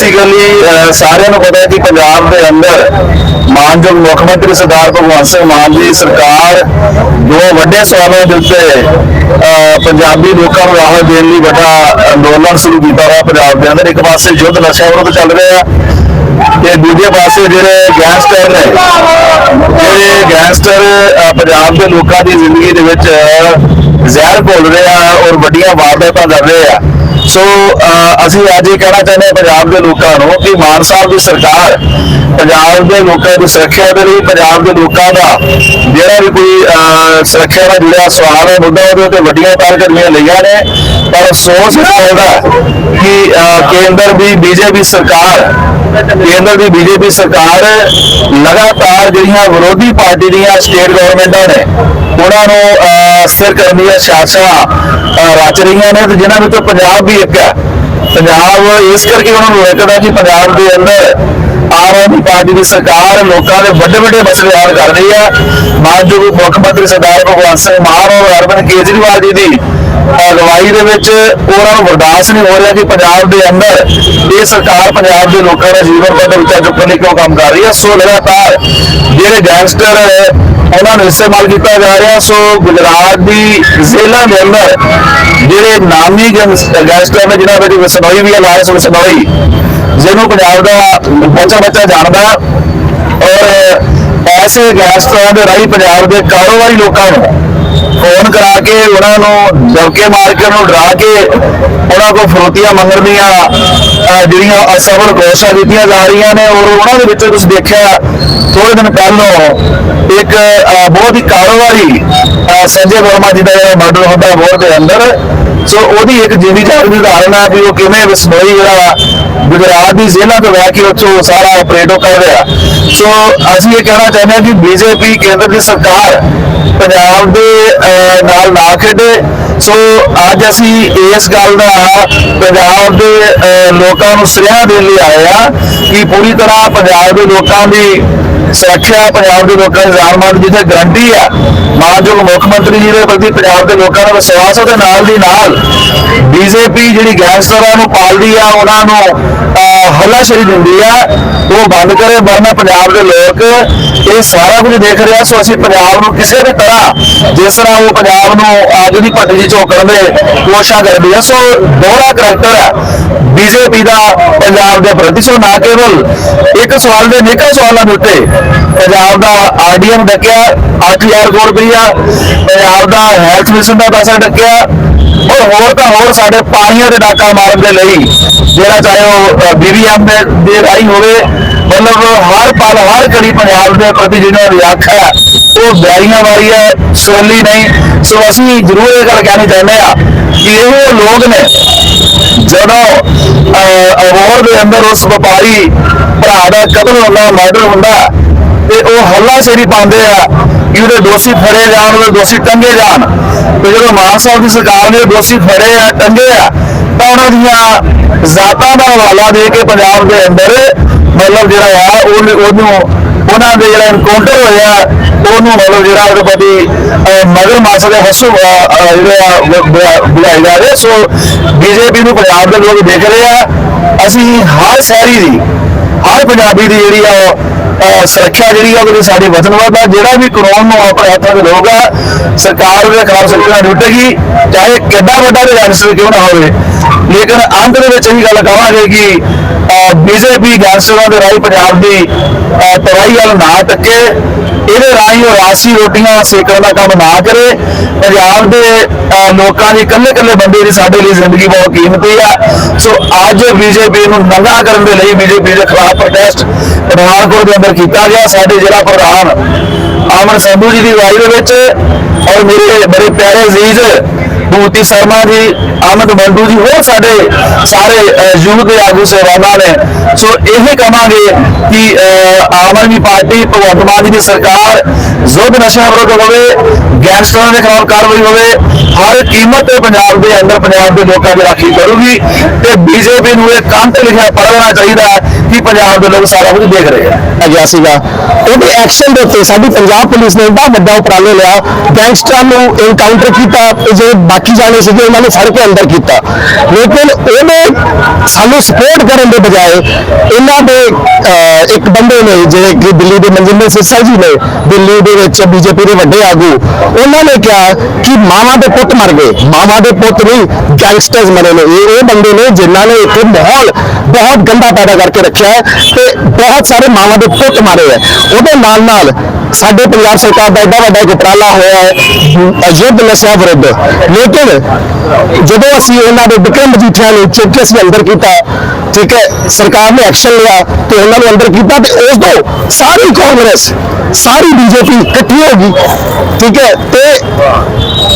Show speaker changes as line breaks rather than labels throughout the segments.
Basically ਸਾਰਿਆਂ ਨੂੰ ਪਤਾ ਹੈ ਕਿ ਪੰਜਾਬ ਦੇ ਅੰਦਰ ਮਾਨਯੋਗ ਮੁੱਖ ਮੰਤਰੀ ਸਰਦਾਰ ਭਗਵੰਤ ਸਿੰਘ ਮਾਨ ਦੀ ਸਰਕਾਰ ਦੋ ਵੱਡੇ ਸਵਾਲਾਂ ਦੇ ਉੱਤੇ ਪੰਜਾਬੀ ਲੋਕਾਂ ਨੂੰ ਰਾਹਤ ਦੇਣ ਲਈ ਵੱਡਾ ਅੰਦੋਲਨ ਸ਼ੁਰੂ ਕੀਤਾ ਹੋਇਆ ਪੰਜਾਬ ਦੇ ਅੰਦਰ। ਇੱਕ ਪਾਸੇ ਯੁੱਧ ਨਸ਼ਾ ਵਿਰੁੱਧ ਚੱਲ ਰਿਹਾ ਤੇ ਦੂਜੇ ਪਾਸੇ ਜਿਹੜੇ ਗੈਂਗਸਟਰ ਨੇ, ਜਿਹੜੇ ਗੈਂਗਸਟਰ ਪੰਜਾਬ ਦੇ ਲੋਕਾਂ ਦੀ ਜ਼ਿੰਦਗੀ ਦੇ ਵਿੱਚ ਜ਼ਹਿਰ ਘੋਲ ਰਹੇ ਆ ਔਰ ਵੱਡੀਆਂ ਵਾਰਦਾਤਾਂ ਕਰ ਰਹੇ ਆ। ਸੋ ਅਸੀਂ ਅੱਜ ਇਹ ਕਹਿਣਾ ਚਾਹੁੰਦੇ ਹਾਂ ਪੰਜਾਬ ਦੇ ਲੋਕਾਂ ਨੂੰ ਕਿ ਮਾਨ ਸਾਹਿਬ ਦੀ ਸਰਕਾਰ ਪੰਜਾਬ ਦੇ ਲੋਕਾਂ ਦੀ ਸੁਰੱਖਿਆ ਦੇ ਲਈ ਪੰਜਾਬ ਦੇ ਲੋਕਾਂ ਦਾ ਜਿਹੜਾ ਵੀ ਕੋਈ ਅਹ, ਸੁਰੱਖਿਆ ਦਾ ਜਿਹੜਾ ਸਵਾਲ ਹੈ ਮੁੱਦਾ ਉਹਦੇ ਉੱਤੇ ਵੱਡੀਆਂ ਕਾਰਗਰੀਆਂ ਲਈਆਂ ਨੇ। ਪਰ ਅਫਸੋਸ ਇਸ ਗੱਲ ਕਿ ਕੇਂਦਰ ਦੀ ਬੀਜੇਪੀ ਸਰਕਾਰ ਕੇਂਦਰ ਦੀ ਬੀਜੇਪੀ ਸਰਕਾਰ ਲਗਾਤਾਰ ਜਿਹੜੀਆਂ ਵਿਰੋਧੀ ਪਾਰਟੀ ਦੀਆਂ ਸਟੇਟ ਗਵਰਨਮੈਂਟਾਂ ਨੇ ਉਹਨਾਂ ਨੂੰ ਅਹ, ਸਿਰ ਕਰਨ ਦੀਆਂ ਸਿਆਸਤਾਂ ਰਚ ਰਹੀਆਂ ਨੇ ਤੇ ਜਿਨ੍ਹਾਂ ਵਿੱਚੋਂ ਪੰਜਾਬ ਵੀ ਇੱਕ ਹੈ। ਪੰਜਾਬ ਇਸ ਕਰਕੇ ਉਹਨਾਂ ਨੂੰ ਲੱਗਦਾ ਕਿ ਪੰਜਾਬ ਦੇ ਅੰਦਰ ਆਮ ਆਦਮੀ ਪਾਰਟੀ ਦੀ ਸਰਕਾਰ ਲੋਕਾਂ ਦੇ ਵੱਡੇ ਵੱਡੇ ਮਸਲੇ ਹੱਲ ਕਰ ਰਹੀ ਹੈ। ਮਾਨਯੋਗ ਮੁੱਖ ਮੰਤਰੀ ਸਰਦਾਰ ਭਗਵੰਤ ਸਿੰਘ ਮਾਨ ਔਰ ਅਰਵਿੰਦ ਕੇਜਰੀਵਾਲ ਜੀ ਦੀ ਅਗਵਾਈ ਦੇ ਵਿੱਚ ਉਹਨਾਂ ਨੂੰ ਬਰਦਾਸ਼ਤ ਨਹੀਂ ਹੋ ਰਿਹਾ ਕਿ ਪੰਜਾਬ ਦੇ ਅੰਦਰ ਇਹ ਸਰਕਾਰ ਪੰਜਾਬ ਦੇ ਲੋਕਾਂ ਦਾ ਜੀਵਨ ਪੱਧਰ ਉੱਚਾ ਚੁੱਕਣ ਲਈ ਕਿਉਂ ਕੰਮ ਕਰ ਰਹੀ ਹੈ। ਸੋ ਲਗਾਤਾਰ ਜਿਹੜੇ ਗੈਂਗਸਟਰ ਉਹਨਾਂ ਨੂੰ ਇਸਤੇਮਾਲ ਕੀਤਾ ਜਾ ਰਿਹਾ। ਸੋ ਗੁਜਰਾਤ ਦੀ ਜ਼ਿਲ੍ਹਾ ਦੇ ਅੰਦਰ ਜਿਹੜੇ ਨਾਮੀ ਗੈਂਗਸ- ਗੈਂਗਸਟਰ ਨੇ ਜਿਨ੍ਹਾਂ ਵਿੱਚ ਵਸਨੋਈ ਵੀ ਹੈ ਵਸਨੋਈ, ਜਿਹਨੂੰ ਪੰਜਾਬ ਦਾ ਬੱਚਾ ਬੱਚਾ ਜਾਣਦਾ। ਔਰ ਐਸੇ ਗੈਂਗਸਟਰਾਂ ਦੇ ਰਾਹੀਂ ਪੰਜਾਬ ਦੇ ਕਾਰੋਬਾਰੀ ਲੋਕਾਂ ਨੂੰ ਫੋਨ ਕਰਾ ਕੇ ਉਹਨਾਂ ਨੂੰ ਦਬਕੇ ਮਾਰ ਕੇ ਉਹਨੂੰ ਡਰਾ ਕੇ ਉਹਨਾਂ ਕੋਲ ਫਰੋਤੀਆਂ ਮੰਗਣ ਦੀਆਂ ਜਿਹੜੀਆਂ ਅਸਫਲ ਕੋਸ਼ਿਸ਼ਾਂ ਕੀਤੀਆਂ ਜਾ ਰਹੀਆਂ ਨੇ ਔਰ ਉਹਨਾਂ ਦੇ ਵਿੱਚ ਤੁਸੀਂ ਦੇਖਿਆ ਥੋੜੇ ਦਿਨ ਪਹਿਲਾਂ ਇੱਕ ਬਹੁਤ ਹੀ ਕਾਰੋਬਾਰੀ ਅਹ, ਸੰਜੇ ਵਰਮਾ ਜੀ ਦਾ ਜਿਹੜਾ ਮਰਡਰ ਹੁੰਦਾ ਬੋਰ ਦੇ ਅੰਦਰ ਸੋ ਉਹਦੀ ਇੱਕ ਜਿੰਦੀ ਜਾਗਦੀ ਉਦਾਹਰਨ ਹੈ ਵੀ ਉਹ ਕਿਵੇਂ ਵਿਸਨੋਈ ਜਿਹੜਾ ਗੁਜਰਾਤ ਦੀ ਜ਼ਿਲ੍ਹਾ ਤੋਂ ਲੈ ਕੇ ਉੱਥੋਂ ਸਾਰਾ ਆਪਰੇਟੋ ਕਰ ਰਿਹਾ ਸੋ ਅਸੀਂ ਇਹ ਕਹਿਣਾ ਚਾਹੁੰਦੇ ਹਾਂ ਕਿ ਬੀਜੇਪੀ ਕੇਂਦਰ ਦੀ ਸਰਕਾਰ ਪੰਜਾਬ ਦੇ ਅਹ, ਨਾਲ ਨਾ ਖੇਡੇ। ਸੋ ਅੱਜ ਅਸੀਂ ਇਸ ਗੱਲ ਦਾ ਪੰਜਾਬ ਦੇ ਅਹ, ਲੋਕਾਂ ਨੂੰ ਸੁਨੇਹਾ ਦੇਣ ਲਈ ਆਏ ਆ ਕਿ ਪੂਰੀ ਤਰ੍ਹਾਂ ਪੰਜਾਬ ਦੇ ਲੋਕਾਂ ਦੀ ਸੁਰੱਖਿਆ ਪੰਜਾਬ ਦੇ ਲੋਕਾਂ ਦੀ ਜਾਨ-ਮਾਲ ਜਿੱਥੇ ਗਰੰਟੀ ਆ, ਮਾਨਯੋਗ ਮੁੱਖ ਮੰਤਰੀ ਜੀ ਦੇ ਪ੍ਰਤੀ ਪੰਜਾਬ ਦੇ ਲੋਕਾਂ ਦਾ ਵਿਸ਼ਵਾਸ ਉਹਦੇ ਨਾਲ ਦੀ ਨਾਲ ਬੀਜੇਪੀ ਜਿਹੜੀ ਗੈਂਗਸਟਰਾਂ ਨੂੰ ਪਾਲਦੀ ਆ, ਉਹਨਾਂ ਨੂੰ ਹੱਲਾਸ਼ੇਰੀ ਦਿੰਦੀ ਆ। ਉਹ ਬੰਦ ਕਰੇ, ਵਰਨਾ ਪੰਜਾਬ ਦੇ ਲੋਕ ਇਹ ਸਾਰਾ ਕੁਝ ਦੇਖ ਰਿਹਾ ਸੋ ਅਸੀਂ ਪੰਜਾਬ ਨੂੰ ਕਿਸੇ ਵੀ ਤਰ੍ਹਾਂ, ਜਿਸ ਤਰ੍ਹਾਂ ਉਹ ਪੰਜਾਬ ਨੂੰ ਅੱਜ ਦੀ ਭੱਟੀ ਝੋਕਣ ਦੇ ਕੋਸ਼ਿਸ਼ ਕਰਦੀ ਆ, ਸੋ ਦੋਹਰਾ ਕਰੈਕਟਰ ਹੈ ਬੀਜੇਪੀ ਦਾ, ਪੰਜਾਬ ਦੇ ਪ੍ਰਤੀ ਸੋ ਨਾ ਕੇਵਲ ਇੱਕ ਸਵਾਲ ਦੇ ਨਿਕਲ ਸਵਾਲਾਂ ਦੇ ਉੱਤੇ ਪੰਜਾਬ ਦਾ ਆਰਡੀਐਮ ਡੱਕਿਆ 8000 ਕਰੋੜ ਰੁਪਈਆ। ਪੰਜਾਬ ਦਾ ਹੈਲਥ ਮਿਸ਼ਨ ਦਾ ਪੈਸਾ ਡੱਕਿਆ। ਔਰ ਹੋਰ ਤਾਂ ਹੋਰ ਸਾਡੇ ਪਾਣੀਆਂ ਦੇ ਡਾਕਾ ਮਾਰਨ ਦੇ ਲਈ, ਜਿਹੜਾ ਚਾਹੇ ਉਹ ਬੀਬੀਐਮ ਦੇ ਦੇ ਰਾਹੀਂ ਹੋਵੇ, ਮਤਲਬ ਹਰ ਪਲ, ਹਰ ਘੜੀ ਪੰਜਾਬ ਦੇ ਪ੍ਰਤੀ ਜਿਹਨਾਂ ਦੀ ਅੱਖ ਹੈ, ਉਹ ਬਿਆਰੀਆਂ ਵਾਲੀ ਹੈ, ਸੋਲੀ ਨਹੀਂ। ਸੋ ਅਸੀਂ ਜ਼ਰੂਰ ਇਹ ਗੱਲ ਕਹਿਣੀ ਚਾਹੁੰਦੇ ਆ ਕਿ ਇਹ ਲੋਕ ਨੇ ਜਦੋਂ ਅਵਾਰਡ ਦੇ ਅੰਦਰ ਉਸ ਵਪਾਰੀ ਭਰਾ ਦਾ ਕਤਲ ਹੁੰਦਾ ਮਰਡਰ ਹੁੰਦਾ, ਤੇ ਉਹ ਹੱਲਾ ਸ਼ੇਰੀ ਪਾਉਂਦੇ ਆ ਕਿ ਉਹਦੇ ਦੋਸ਼ੀ ਫੜੇ ਜਾਣ, ਉਹਦੇ ਦੋਸ਼ੀ ਟੰਗੇ ਜਾਣ। ਤੇ ਜਦੋਂ ਮਾਨ ਸਾਹਿਬ ਦੀ ਸਰਕਾਰ ਨੇ ਦੋਸ਼ੀ ਫੜੇ ਆ, ਟੰਗੇ ਆ, ਤਾਂ ਉਹਨਾਂ ਦੀਆਂ ਜ਼ਾਤਾਂ ਦਾ ਹਵਾਲਾ ਦੇ ਕੇ ਪੰਜਾਬ ਦੇ ਅੰਦਰ, ਮਤਲਬ ਜਿਹੜਾ ਆ ਉਹ ਉਹਨੂੰ ਉਹਨਾਂ ਦੇ ਜਿਹੜਾ ਐਨਕਾਊਂਟਰ ਹੋਇਆ ਉਹਨੂੰ ਮਤਲਬ ਜਿਹੜਾ ਉਹਦੇ ਪ੍ਰਤੀ ਮਗਰ ਮਾਸ ਦੇ ਹਸੂ ਅਹ, ਜਿਹੜੇ ਆ ਬੁਲਾਈ ਜਾ ਰਹੇ ਸੋ ਬੀਜੇਪੀ ਨੂੰ ਪੰਜਾਬ ਦੇ ਲੋਕ ਦੇਖ ਰਹੇ ਆ। ਅਸੀਂ ਹਰ ਸ਼ਹਿਰੀ ਦੀ ਹਰ ਪੰਜਾਬੀ ਦੀ ਜਿਹੜੀ ਆ ਉਹ, ਸੁਰੱਖਿਆ ਜਿਹੜੀ ਆ ਉਹਦੇ ਸਾਡੀ ਵਚਨਬੱਧ ਆ। ਜਿਹੜਾ ਵੀ ਕਾਨੂੰਨ ਨੂੰ ਆਪਣੇ ਹੱਥਾਂ 'ਚ ਲਊਗਾ ਸਰਕਾਰ ਉਹਦੇ ਖਿਲਾਫ ਸਖਤੀ ਨਿਭੇਗੀ ਚਾਹੇ ਕਿੱਡਾ ਵੱਡਾ ਵੀ ਕਿਉਂ ਨਾ ਹੋਵੇ। ਲੇਕਿਨ ਅੰਤ ਦੇ ਵਿੱਚ ਇਹੀ ਗੱਲ ਕਹਾਂਗੇ ਕਿ ਬੀਜੇਪੀ ਗੈਂਗਸਟਰਾਂ ਦੇ ਰਾਹੀਂ ਪੰਜਾਬ ਦੀ ਅਹ, ਤਬਾਹੀ ਨਾ ਟੱਕੇ। ਇਹਦੇ ਰਾਹੀਂ ਉਹ ਰਾਸੀ ਰੋਟੀਆਂ ਸੇਕਣ ਦਾ ਕੰਮ ਨਾ ਕਰੇ। ਪੰਜਾਬ ਦੇ ਲੋਕਾਂ ਦੀ ਇਕੱਲੇ ਇਕੱਲੇ ਬੰਦੇ ਦੀ ਸਾਡੇ ਲਈ ਜ਼ਿੰਦਗੀ ਬਹੁਤ ਕੀਮਤੀ ਆ। ਸੋ ਅੱਜ ਬੀਜੇਪੀ ਨੂੰ ਨੰਗਾ ਕਰਨ ਦੇ ਲਈ ਬੀਜੇਪੀ ਦੇ ਖਿਲਾਫ ਪ੍ਰੋਟੈਸਟ ਪਠਾਨਕੋਟ ਦੇ ਅੰਦਰ ਕੀਤਾ ਗਿਆ। ਸਾਡੇ ਜ਼ਿਲ੍ਹਾ ਪ੍ਰਧਾਨ ਅਮਨ ਸੰਧੂ ਜੀ ਦੀ ਅਗਵਾਈ ਦੇ ਵਿੱਚ ਔਰ ਮੇਰੇ ਬੜੇ ਪਿਆਰੇ ਅਜ਼ੀਜ਼ ਭੂਤੀ ਸ਼ਰਮਾ ਜੀ ਅਮਨ ਮੰਡੂ ਜੀ ਹੋਰ ਸਾਡੇ ਸਾਰੇ ਯੂਥ ਦੇ ਆਗੂ ਸਹਿਬਾਨਾਂ ਨੇ। ਸੋ ਇਹ ਕਹਾਂਗੇ ਕਿ ਅਹ, ਆਮ ਆਦਮੀ ਪਾਰਟੀ ਭਗਵੰਤ ਮਾਨ ਜੀ ਦੀ ਸਰਕਾਰ ਜ਼ੁਲਮ ਨਸ਼ਿਆਂ ਵਿਰੁੱਧ ਹੋਵੇ ਗੈਂਗਸਟਰਾਂ ਦੇ ਖਿਲਾਫ ਕਾਰਵਾਈ ਹੋਵੇ ਹਰ ਕੀਮਤ ਤੇ ਪੰਜਾਬ ਦੇ ਅੰਦਰ ਪੰਜਾਬ ਦੇ ਲੋਕਾਂ ਦੀ ਰਾਖੀ ਕਰੂਗੀ ਤੇ ਬੀਜੇਪੀ ਨੂੰ ਇਹ ਕੰਨ ਤੇ ਲਿਖਿਆ ਪੜ੍ਹਨਾ ਚਾਹੀਦਾ ਹੈ ਕਿ ਪੰਜਾਬ ਦੇ ਲੋਕ ਸਾਰਾ ਕੁਝ ਦੇਖ ਰਹੇ ਆ।
ਗਿਆ ਸੀਗਾ। ਉਹਦੇ ਐਕਸ਼ਨ ਦੇ ਉੱਤੇ ਸਾਡੀ ਪੰਜਾਬ ਪੁਲਿਸ ਨੇ ਬੜਾ ਵੱਡਾ ਉਪਰਾਲੇ ਲਿਆ ਗੈਂਗਸਟਰਾਂ ਨੂੰ ਇਨਕਾਊਂਟਰ ਕੀਤਾ ਜਿਹੜੇ ਬਾਕੀ ਜਾਣੇ ਸੀਗੇ ਉਹਨਾਂ ਨੂੰ ਫੜ ਕੇ ਅੰਦਰ ਕੀਤਾ। ਲੇਕਿਨ ਉਹਨੇ ਸਾਨੂੰ ਸਪੋਰਟ ਕਰਨ ਦੇ ਬਜਾਏ ਇਹਨਾਂ ਦੇ ਅਹ, ਇੱਕ ਬੰਦੇ ਨੇ ਜਿਹੜੇ ਕਿ ਦਿੱਲੀ ਦੇ ਮਨਜਿੰਦਰ ਸਿਰਸਾ ਜੀ ਨੇ ਦਿੱਲੀ ਦੇ ਵਿੱਚ ਬੀਜੇਪੀ ਦੇ ਵੱਡੇ ਆਗੂ ਉਹਨਾਂ ਨੇ ਕਿਹਾ ਕਿ ਮਾਵਾਂ ਦੇ ਪੁੱਤ ਮਰ ਗਏ। ਮਾਵਾਂ ਦੇ ਪੁੱਤ ਨਹੀਂ ਗੈਂਗਸਟਰਸ ਮਰੇ ਨੇ। ਇਹ ਉਹ ਬੰਦੇ ਨੇ ਜਿਨ੍ਹਾਂ ਨੇ ਇੱਥੇ ਮਾਹੌਲ ਬਹੁਤ ਗੰਦਾ ਪੈਦਾ ਕਰਕੇ ਰੱਖਿਆ ਹੈ ਤੇ ਬਹੁਤ ਸਾਰੇ ਮਾਵਾਂ ਦੇ ਪੁੱਤ ਮਾਰੇ ਹੈ। ਉਹਦੇ ਨਾਲ ਨਾਲ ਸਾਡੇ ਪੰਜਾਬ ਸਰਕਾਰ ਦਾ ਏਡਾ ਵੱਡਾ ਇੱਕ ਉਪਰਾਲਾ ਹੋਇਆ ਹੈ ਅਮ, ਨਸ਼ਾ ਵਿਰੁੱਧ। ਲੇਕਿਨ ਜਦੋਂ ਅਸੀਂ ਉਹਨਾਂ ਦੇ ਵਿਕਰਮ ਮਜੀਠੀਆ ਨੂੰ ਚੁੱਕ ਕੇ ਅਸੀਂ ਅੰਦਰ ਕੀਤਾ ਠੀਕ ਹੈ ਸਰਕਾਰ ਨੇ ਐਕਸ਼ਨ ਲਿਆ ਤੇ ਉਹਨਾਂ ਨੂੰ ਅੰਦਰ ਕੀਤਾ ਤੇ ਉਸ ਤੋਂ ਸਾਰੀ ਕਾਂਗਰਸ ਸਾਰੀ ਬੀਜੇਪੀ ਇਕੱਠੀ ਹੋ ਗਈ ਠੀਕ ਹੈ ਤੇ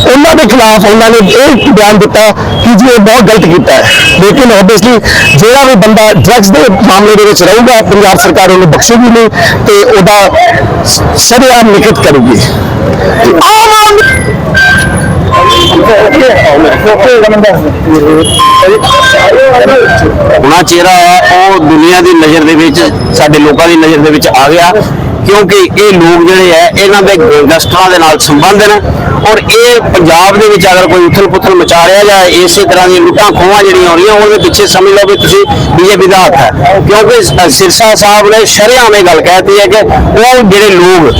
ਉਹਨਾਂ ਦੇ ਖਿਲਾਫ ਉਹਨਾਂ ਨੇ ਇਹ ਬਿਆਨ ਦਿੱਤਾ ਕਿ ਜੀ ਇਹ ਬਹੁਤ ਗਲਤ ਕੀਤਾ ਹੈ। ਲੇਕਿਨ ਆਬਵੀਅਸਲੀ ਜਿਹੜਾ ਵੀ ਬੰਦਾ ਡਰੱਗਸ ਦੇ ਮਾਮਲੇ ਦੇ ਵਿੱਚ ਰਹੂਗਾ ਪੰਜਾਬ ਸਰਕਾਰ ਉਹਨੂੰ ਬਖਸ਼ੇਗੀ ਨਹੀਂ ਤੇ ਉਹਦਾ ਸ਼ਰੀਆਮ ਨਿਕਟ ਕਰੂਗੀ ਆਮ
ਹੁਣਾ ਚਿਹਰਾ ਹੈ ਉਹ ਦੁਨੀਆ ਦੀ ਨਜ਼ਰ ਦੇ ਵਿੱਚ ਸਾਡੇ ਲੋਕਾਂ ਦੀ ਨਜ਼ਰ ਦੇ ਵਿੱਚ ਆ ਗਿਆ ਕਿਉਂਕਿ ਇਹ ਲੋਕ ਜਿਹੜੇ ਹੈ ਇਹਨਾਂ ਦੇ ਗੈਂਗਸਟਰਾਂ ਦੇ ਨਾਲ ਸੰਬੰਧ ਨੇ ਔਰ ਇਹ ਪੰਜਾਬ ਦੇ ਵਿੱਚ ਅਗਰ ਕੋਈ ਉਥਲ ਪੁਥਲ ਮਚਾ ਰਿਹਾ ਜਾਂ ਇਸੇ ਤਰ੍ਹਾਂ ਦੀਆਂ ਲੁੱਟਾਂ ਖੋਹਾਂ ਜਿਹੜੀਆਂ ਹੋ ਰਹੀਆਂ ਉਹਦੇ ਪਿੱਛੇ ਸਮਝ ਲਓ ਵੀ ਤੁਸੀਂ ਬੀਜੇਪੀ ਦਾ ਹੱਥ ਹੈ। ਕਿਉਂਕਿ ਸਿਰਸਾ ਸਾਹਿਬ ਨੇ ਸ਼ਰੇਆਮ ਇਹ ਗੱਲ ਕਹਿਤੀ ਹੈ ਕਿ ਉਹ ਜਿਹੜੇ ਲੋਕ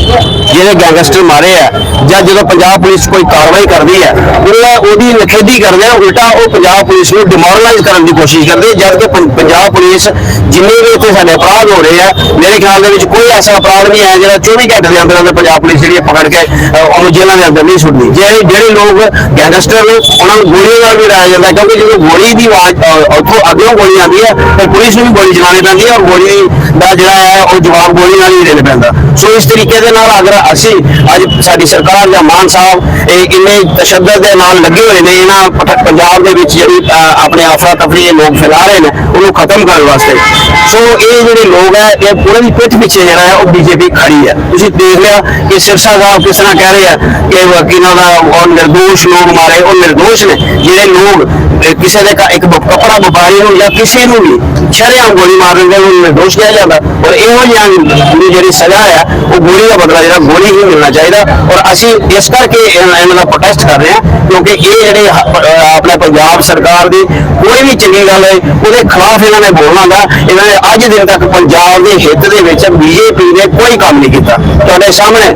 ਜਿਹੜੇ ਗੈਂਗਸਟਰ ਮਾਰੇ ਆ ਜਾਂ ਜਦੋਂ ਪੰਜਾਬ ਪੁਲਿਸ ਕੋਈ ਕਾਰਵਾਈ ਕਰਦੀ ਹੈ ਉਹ ਉਹਦੀ ਨਖੇਦੀ ਕਰਦੇ ਆ ਉਲਟਾ ਉਹ ਪੰਜਾਬ ਪੁਲਿਸ ਨੂੰ ਡਿਮੋਰਲਾਈਜ਼ ਕਰਨ ਦੀ ਕੋਸ਼ਿਸ਼ ਕਰਦੇ ਆ, ਜਦ ਕਿ ਪੰਜਾਬ ਪੁਲਿਸ ਜਿੰਨੇ ਵੀ ਉੱਥੇ ਸਾਡੇ ਅਪਰਾਧ ਹੋ ਰਹੇ ਆ ਮੇਰੇ ਖਿਆਲ ਦੇ ਵਿੱਚ ਕੋਈ ਐਸਾ ਅਪਰਾਧ ਨਹੀਂ ਹੈ ਜਿਹੜਾ 24 ਘੰਟੇ ਦੇ ਅੰਦਰ ਅੰਦਰ ਪੰਜਾਬ ਪੁਲਿਸ ਜਿਹੜੀ ਹੈ ਪਕੜ ਕੇ ਉਹਨੂੰ ਜੇਲ੍ਹਾਂ ਦੇ ਅੰਦਰ ਨਹੀਂ ਸੁੱਟਦੀ ਜਿਹੜੇ ਜਿਹੜੇ ਲੋਕ ਗੈਂਗਸਟਰ ਨੇ, ਉਹਨਾਂ ਨੂੰ ਗੋਲੀਆਂ ਨਾਲ ਵੀ ਡਰਾਇਆ ਜਾਂਦਾ, ਕਿਉਂਕਿ ਜਦੋਂ ਗੋਲੀ ਦੀ ਆਵਾਜ਼ ਉੱਥੋਂ ਅੱਗੋਂ ਗੋਲੀ ਆਉਂਦੀ ਹੈ ਤੇ ਪੁਲਿਸ ਨੂੰ ਵੀ ਗੋਲੀ ਚਲਾਉਣੀ ਪੈਂਦੀ ਹੈ ਔਰ ਗੋਲੀ ਦਾ ਜਿਹੜਾ ਹੈ ਉਹ ਜਵਾਬ ਗੋਲੀ ਨਾਲ ਹੀ ਦੇਣਾ ਪੈਂਦਾ। ਸੋ ਇਸ ਤਰੀਕੇ ਦੇ ਨਾਲ ਅਗਰ ਅਸੀਂ ਅੱਜ ਸਾਡੀ ਸਰਕਾਰ ਜਾਂ ਮਾਨ ਸਾਹਿਬ, ਇਹ ਇੰਨੇ ਤਸ਼ੱਦਦ ਦੇ ਨਾਲ ਲੱਗੇ ਹੋਏ ਨੇ, ਇਹਨਾਂ ਪਟ- ਪੰਜਾਬ ਦੇ ਵਿੱਚ ਜਿਹੜੀ ਆਪਣੇ ਅਫਰਾ ਤਫਰੀ ਇਹ ਲੋਕ ਫੈਲਾ ਰਹੇ ਨੇ, ਉਹਨੂੰ ਖਤਮ ਕਰਨ ਵਾਸਤੇ। ਸੋ ਇਹ ਜਿਹੜੇ ਲੋਕ ਹੈ ਇਹ ਪੂਰੇ ਦੀ ਪਿੱਠ ਪਿੱਛੇ ਜਿਹੜਾ ਹੈ ਉਹ ਬੀਜੇਪੀ ਖੜੀ ਹੈ ਤੁਸੀਂ ਦੇਖ ਲਿਆ ਕਿ ਸਿਰਸਾ ਸਾਹਿਬ ਕਿਸ ਤਰ੍ਹਾਂ ਕਹਿ ਰਹੇ ਆ ਕਿ ਵਕੀਲਾਂ ਦਾ ਉਹ ਨਿਰਦੋਸ਼ ਲੋਕ ਮਾਰੇ ਉਹ ਨਿਰਦੋਸ਼ ਨੇ ਜਿਹੜੇ ਲੋਕ ਇਹ ਕਿਸੇ ਦੇ ਇੱਕ ਕੱਪੜਾ ਵਪਾਰੀ ਨੂੰ ਜਾਂ ਕਿਸੇ ਨੂੰ ਵੀ ਸ਼ਰੇਆਮ ਗੋਲੀ ਮਾਰਨ ਦਿੰਦੇ ਉਹਨੂੰ ਨਿਰਦੋਸ਼ ਕਿਹਾ ਜਾਂਦਾ। ਔਰ ਇਹੋ ਜਿਹਾ ਦੀ ਜਿਹੜੀ ਸਜ਼ਾ ਹੈ ਉਹ ਗੋਲੀ ਦਾ ਬਦਲਾ ਜਿਹੜਾ ਗੋਲੀ ਹੀ ਮਿਲਣਾ ਚਾਹੀਦਾ। ਔਰ ਅਸੀਂ ਇਸ ਕਰਕੇ ਇਹਨਾਂ ਦਾ ਪ੍ਰੋਟੈਸਟ ਕਰ ਰਹੇ ਹਾਂ, ਕਿਉਂਕਿ ਇਹ ਜਿਹੜੇ ਆਪਣੇ ਪੰਜਾਬ ਸਰਕਾਰ ਦੀ ਕੋਈ ਵੀ ਚੰਗੀ ਗੱਲ ਹੈ ਉਹਦੇ ਖਿਲਾਫ ਇਹਨਾਂ ਨੇ ਬੋਲਣਾ ਦਾ ਇਹਨਾਂ ਨੇ ਅੱਜ ਦਿਨ ਤੱਕ ਪੰਜਾਬ ਦੇ ਹਿੱਤ ਦੇ ਵਿੱਚ ਬੀਜੇਪੀ ਨੇ ਕੋਈ ਕੰਮ ਨਹੀਂ ਕੀਤਾ। ਤੁਹਾਡੇ ਸਾਹਮਣੇ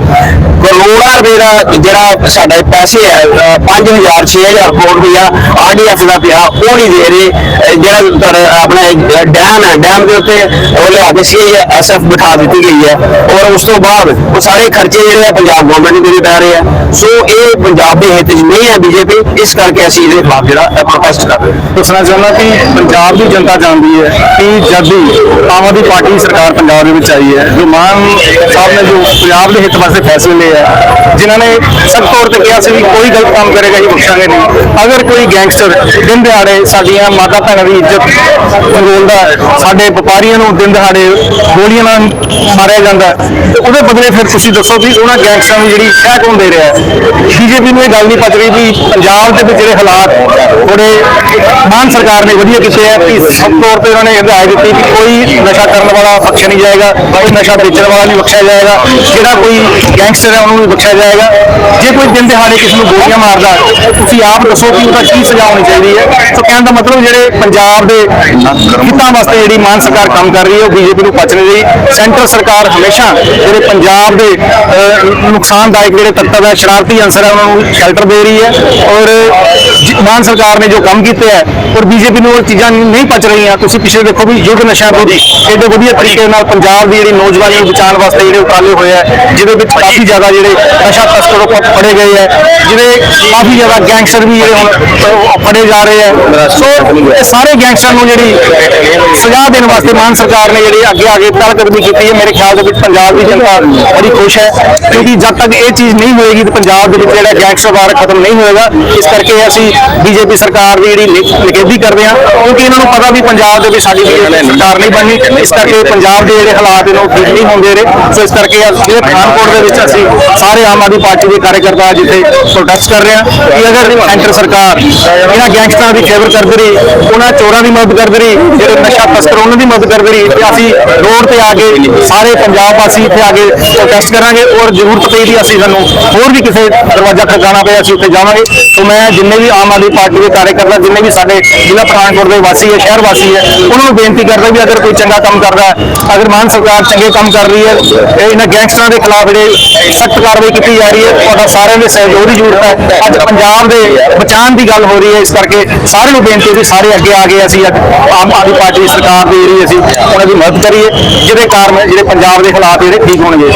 ਕਰੋੜਾਂ ਰੁਪਏ ਦਾ ਜਿਹੜਾ ਸਾਡੇ ਪੈਸੇ ਹੈ 5000 6000 ਕਰੋੜ ਰੁਪਇਆ ਆਰਡੀਐਫ ਦਾ ਪਿਆ, ਉਹ ਨਹੀਂ ਦੇ ਰਹੇ। ਜਿਹੜਾ ਤੁਹਾਡਾ ਆਪਣਾ ਡੈਮ ਹੈ, ਡੈਮ ਦੇ ਉੱਤੇ ਉਹ ਲਿਆ ਕੇ ਸੀ ਐਸਐਫ ਬਿਠਾ ਦਿੱਤੀ ਗਈ ਹੈ। ਔਰ ਉਸ ਤੋਂ ਬਾਅਦ ਉਹ ਸਾਰੇ ਖਰਚੇ ਜਿਹੜੇ ਆ ਪੰਜਾਬ ਗਵਰਨਮੈਂਟ ਨੂੰ ਦੇਣੇ ਪੈ ਰਹੇ ਆ। ਸੋ ਇਹ ਪੰਜਾਬ ਦੇ ਹਿੱਤ 'ਚ ਨਹੀਂ ਹੈ, ਬੀਜੇਪੀ, ਇਸ ਕਰਕੇ ਅਸੀਂ ਇਹਦੇ ਖਿਲਾਫ ਜਿਹੜਾ ਪ੍ਰੋਟੈਸਟ ਕਰ ਰਹੇ ਹਾਂ।
ਦੱਸਣਾ ਚਾਹੁੰਦਾ ਕਿ ਪੰਜਾਬ ਦੀ ਜਨਤਾ ਜਾਣਦੀ ਹੈ ਕਿ ਜਦ ਦੀ ਆਮ ਆਦਮੀ ਪਾਰਟੀ ਸਰਕਾਰ ਪੰਜਾਬ ਦੇ ਵਿੱਚ ਆਈ ਹੈ, ਜੋ ਮਾਨ ਸਾਹਿਬ ਨੇ ਜੋ ਪੰਜਾਬ ਦੇ ਹਿੱਤ ਵਾਸਤੇ ਫੈਸਲੇ ਲਏ ਆ, ਜਿਨ੍ਹਾਂ ਨੇ ਸਖਤ ਤੌਰ ਤੇ ਕਿਹਾ ਸੀ ਵੀ ਕੋਈ ਗਲਤ ਕੰਮ ਕਰੇਗਾ ਜੀ ਬਖਸ਼ਾਂਗੇ ਨਹੀਂ। ਅਗਰ ਕੋਈ ਗੈਂਗਸਟਰ ਦਿਨ ਦਿਹਾੜੇ ਸਾਡੀਆਂ ਮਾਤਾ ਭੈਣਾਂ ਦੀ ਇੱਜ਼ਤ ਰੋਲਦਾ ਸਾਡੇ ਵਪਾਰੀਆਂ ਨੂੰ ਦਿਨ ਦਿਹਾੜੇ ਗੋਲੀਆਂ ਨਾਲ ਮਾਰਿਆ ਜਾਂਦਾ ਤੇ ਉਹਦੇ ਬਦਲੇ ਫਿਰ ਤੁਸੀਂ ਦੱਸੋ ਵੀ ਉਹਨਾਂ ਗੈਂਗਸਟਰਾਂ ਨੂੰ ਜਿਹੜੀ ਸ਼ਹਿ ਕੌਣ ਦੇ ਰਿਹਾ ਹੈ? ਬੀਜੇਪੀ ਨੂੰ ਇਹ ਗੱਲ ਨਹੀਂ ਪਚ ਰਹੀ ਵੀ ਪੰਜਾਬ ਦੇ ਵਿੱਚ ਜਿਹੜੇ ਹਾਲਾਤ ਥੋੜੇ ਮਾਨ ਸਰਕਾਰ ਨੇ ਵਧੀਆ ਕੀਤੇ ਹੈ ਕਿ ਸਭ ਤੌਰ ਤੇ ਉਹਨਾਂ ਨੇ ਹਦਾਇਤ ਦਿੱਤੀ ਕਿ ਕੋਈ ਨਸ਼ਾ ਕਰਨ ਵਾਲਾ ਬਖਸ਼ਿਆ ਨਹੀਂ ਜਾਏਗਾ, ਕੋਈ ਨਸ਼ਾ ਵੇਚਣ ਵਾਲਾ ਨਹੀਂ ਬਖਸ਼ਿਆ ਜਾਏਗਾ, ਜਿਹੜਾ ਕੋਈ ਗੈਂਗਸਟਰ ਹੈ ਉਹਨੂੰ ਵੀ ਬਖਸ਼ਿਆ ਜਾਏਗਾ। ਜੇ ਕੋਈ ਦਿਨ ਦਿਹਾੜੇ ਕਿਸੇ ਨੂੰ ਗੋਲੀਆਂ ਮਾਰਦਾ, ਤੁਸੀਂ ਆਪ ਦੱਸੋ ਕਿ ਉਹਦਾ ਕੀ ਸਜ਼ਾ ਹੋਣੀ ਚਾਹੀਦੀ ਹੈ। ਸੋ ਕਹਿਣ ਦਾ ਮਤਲਬ ਜਿਹੜੇ ਪੰਜਾਬ ਦੇ ਹਿੱਤਾਂ ਵਾਸਤੇ ਜਿਹੜੀ ਮਾਨ ਸਰਕਾਰ ਕੰਮ ਕਰ ਰਹੀ ਹੈ, ਉਹ ਬੀਜੇਪੀ ਨੂੰ ਪਚ ਰਹੀ ਸੈਂਟਰ ਸਰਕਾਰ ਹਮੇਸ਼ਾ ਜਿਹੜੇ ਪੰਜਾਬ ਦੇ ਨੁਕਸਾਨਦਾਇਕ ਜਿਹੜੇ ਤੱਤਵ ਹੈ, ਸ਼ਰਾਰਤੀ ਅੰਸਰ ਹੈ, ਉਹਨਾਂ ਨੂੰ ਸ਼ੈਲਟਰ ਦੇ ਰਹੀ ਹੈ ਔਰ ਮਾਨ ਸਰਕਾਰ ਨੇ ਜੋ ਕੰਮ ਕੀਤੇ ਹੈ, ਔਰ ਬੀਜੇਪੀ ਨੂੰ ਉਹ ਚੀਜ਼ਾਂ ਨਹੀਂ ਪਚ ਰਹੀਆਂ। ਤੁਸੀਂ ਪਿੱਛੇ ਦੇਖੋ ਵੀ ਯੁੱਧ ਨਸ਼ਾ ਵਿਰੋਧੀ ਐਡੇ ਵਧੀਆ ਤਰੀਕੇ ਨਾਲ ਪੰਜਾਬ ਦੀ ਜਿਹੜੀ ਨੌਜਵਾਨੀ ਨੂੰ ਬਚਾਉਣ ਵਾਸਤੇ ਜਿਹੜੇ ਉਪਰਾਲੇ ਹੋਏ ਆ ਜਿਹਦੇ ਵਿੱਚ ਕਾਫੀ ਜ਼ਿਆਦਾ ਜਿਹੜੇ ਨਸ਼ਾ ਤਸਕਰ ਪ- ਫੜੇ ਗਏ ਹੈ, ਜਿਹਦੇ ਕਾਫੀ ਜ਼ਿਆਦਾ ਗੈਂਗਸਟਰ ਵੀ ਜਿਹੜੇ ਹੁਣ ਫੜੇ ਜਾ ਰਹੇ ਹੈ ਸੋ ਇਹ ਸਾਰੇ ਗੈਂਗਸਟਰ ਨੂੰ ਜਿਹੜੀ ਸਜ਼ਾ ਦੇਣ ਵਾਸਤੇ ਮਾਨ ਸਰਕਾਰ ਨੇ ਜਿਹੜੀ ਅੱਗੇ ਆ ਕੇ ਪਹਿਲਕਦਮੀ ਕੀਤੀ ਹੈ। ਮੇਰੇ ਖਿਆਲ ਦੇ ਵਿੱਚ ਪੰਜਾਬ ਦੀ ਜਨਤਾ ਬੜੀ ਖੁਸ਼ ਹੈ ਕਿਉਂਕਿ ਜਦ ਤੱਕ ਇਹ ਚੀਜ਼ ਨਹੀਂ ਹੋਏਗੀ ਤਾਂ ਪੰਜਾਬ ਦੇ ਵਿੱਚ ਜਿਹੜਾ ਗੈਂਗਸਟਰ ਵਾਰ ਖਤਮ ਨਹੀਂ ਹੋਏਗਾ। ਇਸ ਕਰਕੇ ਅਸੀਂ ਬੀਜੇਪੀ ਸਰਕਾਰ ਦੀ ਜਿਹੜੀ ਨਿਖੇਧੀ ਕਰਦੇ ਹਾਂ। ਕਿਉਂਕਿ ਇਹਨਾਂ ਨੂੰ ਪਤਾ ਵੀ ਪੰਜਾਬ ਦੇ ਵਿੱਚ ਸਾਡੀ ਸਰਕਾਰ ਨਹੀਂ ਬਣਨੀ। ਇਸ ਕਰਕੇ ਪੰਜਾਬ ਦੇ ਜਿਹੜੇ ਹਾਲਾਤ ਨੇ ਉਹ ਠੀਕ ਨਹੀਂ ਹੁੰਦੇ ਰਹੇ। ਸੋ ਇਸ ਕਰਕੇ ਜਿਹੜੇ ਪਠਾਨਕੋਟ ਦੇ ਵਿੱਚ ਅਸੀਂ ਸਾਰੇ ਆਮ ਆਦਮੀ ਪਾਰਟੀ ਦੇ ਕਾਰਜਕਰਤਾ ਅੱਜ ਇੱਥੇ ਪ੍ਰੋਟੈਸਟ ਕਰ ਰਹੇ ਹਾਂ ਕਿ ਅਗਰ ਸੈਂਟਰ ਸਰਕਾਰ ਇਹਨਾਂ ਗੈਂਗਸਟਰਾਂ ਦੀ ਫੇਵਰ ਕਰਦੇ ਰਹੀ, ਉਹਨਾਂ ਚੋਰਾਂ ਦੀ ਮਦਦ ਕਰਦੇ ਰਹੀ, ਜਿਹੜੇ ਨਸ਼ਾ ਤਸਕਰ ਉਹਨਾਂ ਦੀ ਮਦਦ ਕਰਦੇ ਰਹੀ ਤੇ ਅਸੀਂ ਰੋਡ ਤੇ ਆ ਕੇ ਸਾਰੇ ਪੰਜਾਬ ਵਾਸੀ ਇੱਥੇ ਆ ਕੇ ਪ੍ਰੋਟੈਸਟ ਕਰਾਂਗੇ ਔਰ ਜ਼ਰੂਰਤ ਪਈ ਦੀ ਅਸੀਂ ਸਾਨੂੰ ਹੋਰ ਵੀ ਕਿਸੇ ਦਰਵਾਜ਼ਾ ਖੜਕਾਉਣਾ ਪਿਆ, ਅਸੀਂ ਉੱਥੇ ਜਾਵਾਂਗੇ। ਸੋ ਮੈਂ ਜਿੰਨੇ ਵੀ ਆਮ ਆਦਮੀ ਪਾਰਟੀ ਦੇ ਕਾਰਜਕਰਤਾ, ਜਿੰਨੇ ਵੀ ਸਾਡੇ ਜ਼ਿਲ੍ਹਾ ਪਠਾਨਕੋਟ ਦੇ ਵਾਸੀ ਹੈ, ਸ਼ਹਿਰ ਵਾਸੀ ਹੈ, ਉਹਨਾਂ ਨੂੰ ਬੇਨਤੀ ਕਰਦਾ ਵੀ ਅਗਰ ਕੋਈ ਚੰਗਾ ਕੰਮ ਕਰਦਾ ਅਗਰ ਮਾਨ ਸਰਕਾਰ ਚੰਗੇ ਕੰਮ ਕਰ ਰਹੀ ਹੈ, ਇਹ ਇਹਨਾਂ ਗੈਂਗਸਟਰਾਂ ਦੇ ਖਿਲਾਫ ਜਿਹੜੇ ਸਖਤ ਕਾਰਵਾਈ ਕੀਤੀ ਜਾ ਰਹੀ ਹੈ, ਤੁਹਾਡਾ ਸਾਰਿਆਂ ਦੇ ਸਹਿਯੋਗ ਦੀ ਜ਼ਰੂਰਤ ਹੈ। ਅੱਜ ਪੰਜਾਬ ਦੇ ਬਚਾਉਣ ਦੀ ਗੱਲ ਹੋ ਰਹੀ ਹੈ, ਇਸ ਕਰਕੇ ਸਾਰਿਆਂ ਨੂੰ ਬੇਨਤੀ ਹੈ ਵੀ ਸਾਰੇ ਅੱਗੇ ਆ ਗਏ ਅਸੀਂ ਆਮ ਆਦਮੀ ਪਾਰਟੀ ਦੀ ਸਰਕਾਰ ਦੀ ਜਿਹੜੀ ਅਸੀਂ, ਉਹਨਾਂ ਦੀ ਮਦਦ ਕਰੀਏ, ਜਿਹਦੇ ਕਾਰਨ ਜਿਹੜੇ ਪੰਜਾਬ ਦੇ ਹਾਲਾਤ ਜਿਹੜੇ ਠੀਕ ਹੋਣਗੇ।